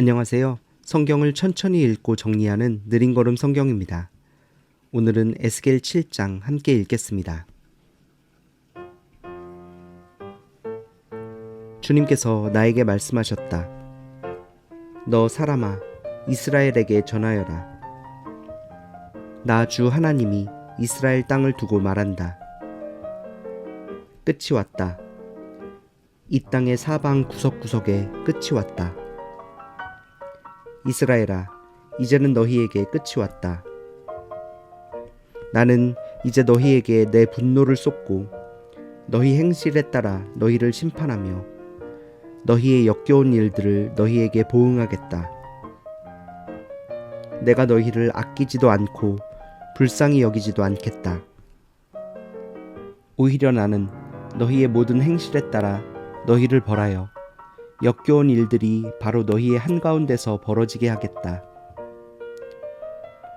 안녕하세요. 성경을 천천히 읽고 정리하는 느린 걸음 성경입니다. 오늘은 에스겔 7장 함께 읽겠습니다. 주님께서 나에게 말씀하셨다. 너 사람아, 이스라엘에게 전하여라. 나 주 하나님이 이스라엘 땅을 두고 말한다. 끝이 왔다. 이 땅의 사방 구석구석에 끝이 왔다. 이스라엘아, 이제는 너희에게 끝이 왔다. 나는 이제 너희에게 내 분노를 쏟고 너희 행실에 따라 너희를 심판하며 너희의 역겨운 일들을 너희에게 보응하겠다. 내가 너희를 아끼지도 않고 불쌍히 여기지도 않겠다. 오히려 나는 너희의 모든 행실에 따라 너희를 벌하여 역겨운 일들이 바로 너희의 한가운데서 벌어지게 하겠다.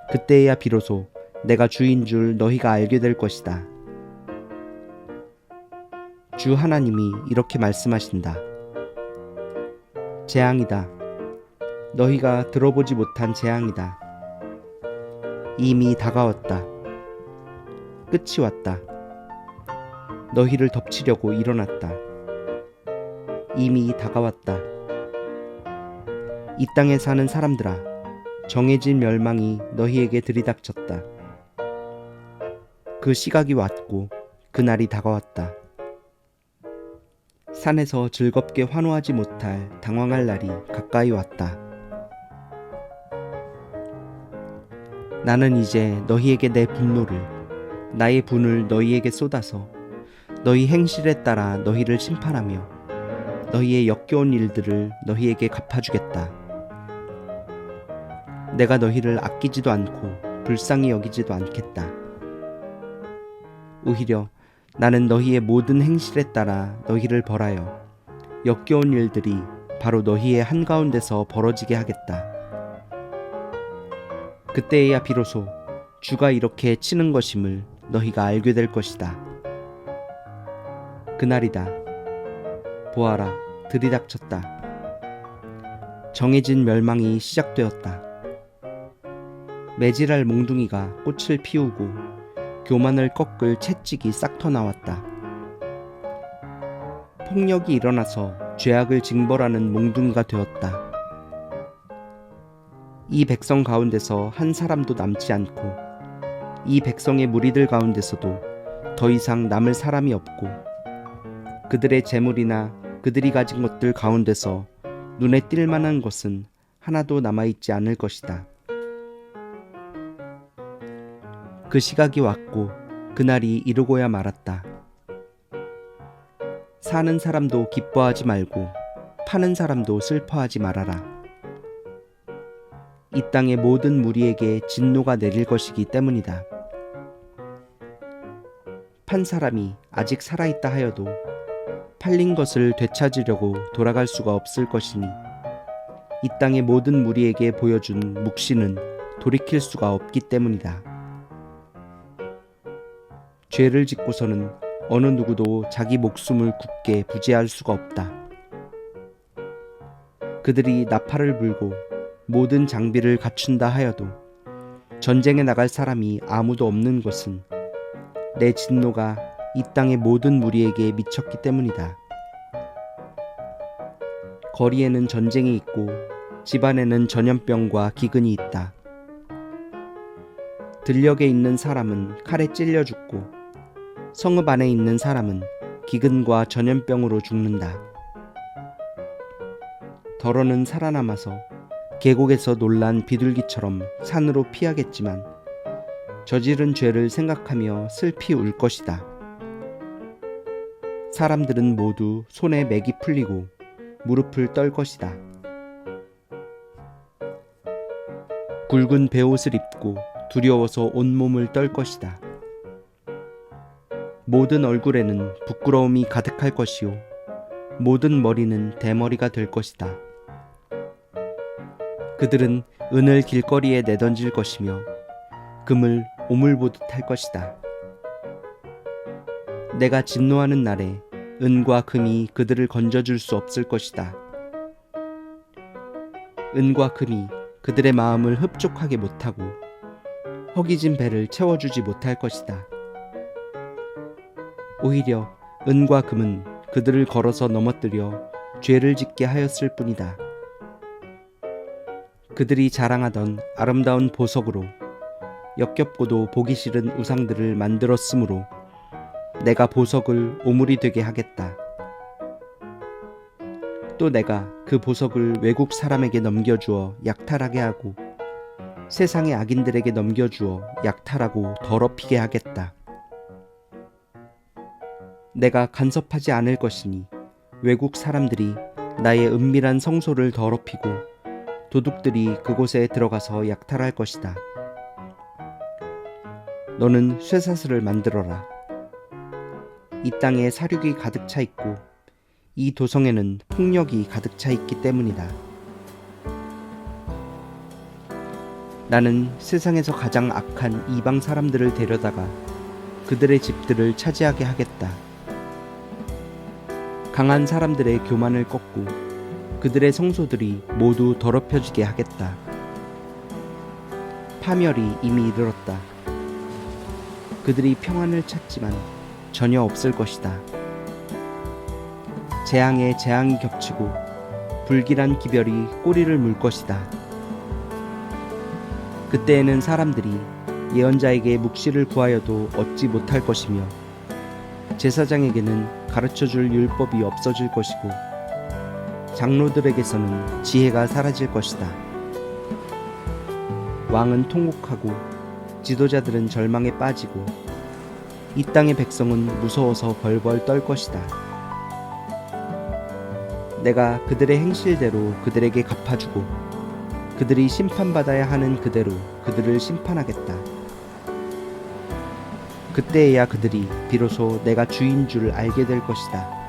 그때야 비로소 내가 주인 줄 너희가 알게 될 것이다. 주 하나님이 이렇게 말씀하신다. 재앙이다. 너희가 들어보지 못한 재앙이다. 이미 다가왔다. 끝이 왔다. 너희를 덮치려고 일어났다. 이미 다가왔다. 이 땅에 사는 사람들아, 정해진 멸망이 너희에게 들이닥쳤다. 그 시각이 왔고 그날이 다가왔다. 산에서 즐겁게 환호하지 못할 당황할 날이 가까이 왔다. 나는 이제 너희에게 내 분노를, 나의 분을 너희에게 쏟아서 너희 행실에 따라 너희를 심판하며 너희의 역겨운 일들을 너희에게 갚아주겠다. 내가 너희를 아끼지도 않고 불쌍히 여기지도 않겠다. 오히려 나는 너희의 모든 행실에 따라 너희를 벌하여 역겨운 일들이 바로 너희의 한가운데서 벌어지게 하겠다. 그때에야 비로소 주가 이렇게 치는 것임을 너희가 알게 될 것이다. 그날이다. 보아라, 들이닥쳤다. 정해진 멸망이 시작되었다. 매질할 몽둥이가 꽃을 피우고 교만을 꺾을 채찍이 싹터 나왔다. 폭력이 일어나서 죄악을 징벌하는 몽둥이가 되었다. 이 백성 가운데서 한 사람도 남지 않고 이 백성의 무리들 가운데서도 더 이상 남을 사람이 없고 그들의 재물이나 그들이 가진 것들 가운데서 눈에 띌 만한 것은 하나도 남아있지 않을 것이다. 그 시각이 왔고 그날이 이루고야 말았다. 사는 사람도 기뻐하지 말고 파는 사람도 슬퍼하지 말아라. 이 땅의 모든 무리에게 진노가 내릴 것이기 때문이다. 판 사람이 아직 살아있다 하여도 팔린 것을 되찾으려고 돌아갈 수가 없을 것이니 이 땅의 모든 무리에게 보여준 묵시는 돌이킬 수가 없기 때문이다. 죄를 짓고서는 어느 누구도 자기 목숨을 굳게 부지할 수가 없다. 그들이 나팔을 불고 모든 장비를 갖춘다 하여도 전쟁에 나갈 사람이 아무도 없는 것은 내 진노가 이 땅의 모든 무리에게 미쳤기 때문이다. 거리에는 전쟁이 있고 집안에는 전염병과 기근이 있다. 들녘에 있는 사람은 칼에 찔려 죽고 성읍 안에 있는 사람은 기근과 전염병으로 죽는다. 덜어는 살아남아서 계곡에서 놀란 비둘기처럼 산으로 피하겠지만 저지른 죄를 생각하며 슬피 울 것이다. 사람들은 모두 손에 맥이 풀리고 무릎을 떨 것이다. 굵은 베옷을 입고 두려워서 온몸을 떨 것이다. 모든 얼굴에는 부끄러움이 가득할 것이요. 모든 머리는 대머리가 될 것이다. 그들은 은을 길거리에 내던질 것이며 금을 오물보듯 할 것이다. 내가 진노하는 날에 은과 금이 그들을 건져줄 수 없을 것이다. 은과 금이 그들의 마음을 흡족하게 못하고 허기진 배를 채워주지 못할 것이다. 오히려 은과 금은 그들을 걸어서 넘어뜨려 죄를 짓게 하였을 뿐이다. 그들이 자랑하던 아름다운 보석으로 역겹고도 보기 싫은 우상들을 만들었으므로 내가 보석을 오물이 되게 하겠다. 또 내가 그 보석을 외국 사람에게 넘겨주어 약탈하게 하고 세상의 악인들에게 넘겨주어 약탈하고 더럽히게 하겠다. 내가 간섭하지 않을 것이니 외국 사람들이 나의 은밀한 성소를 더럽히고 도둑들이 그곳에 들어가서 약탈할 것이다. 너는 쇠사슬을 만들어라. 이 땅에 사륙이 가득 차 있고 이 도성에는 폭력이 가득 차 있기 때문이다. 나는 세상에서 가장 악한 이방 사람들을 데려다가 그들의 집들을 차지하게 하겠다. 강한 사람들의 교만을 꺾고 그들의 성소들이 모두 더럽혀지게 하겠다. 파멸이 이미 이르렀다. 그들이 평안을 찾지만 전혀 없을 것이다. 재앙에 재앙이 겹치고 불길한 기별이 꼬리를 물 것이다. 그때에는 사람들이 예언자에게 묵시를 구하여도 얻지 못할 것이며 제사장에게는 가르쳐 줄 율법이 없어질 것이고 장로들에게서는 지혜가 사라질 것이다. 왕은 통곡하고 지도자들은 절망에 빠지고 이 땅의 백성은 무서워서 벌벌 떨 것이다. 내가 그들의 행실대로 그들에게 갚아주고 그들이 심판받아야 하는 그대로 그들을 심판하겠다. 그때에야 그들이 비로소 내가 주인 줄 알게 될 것이다.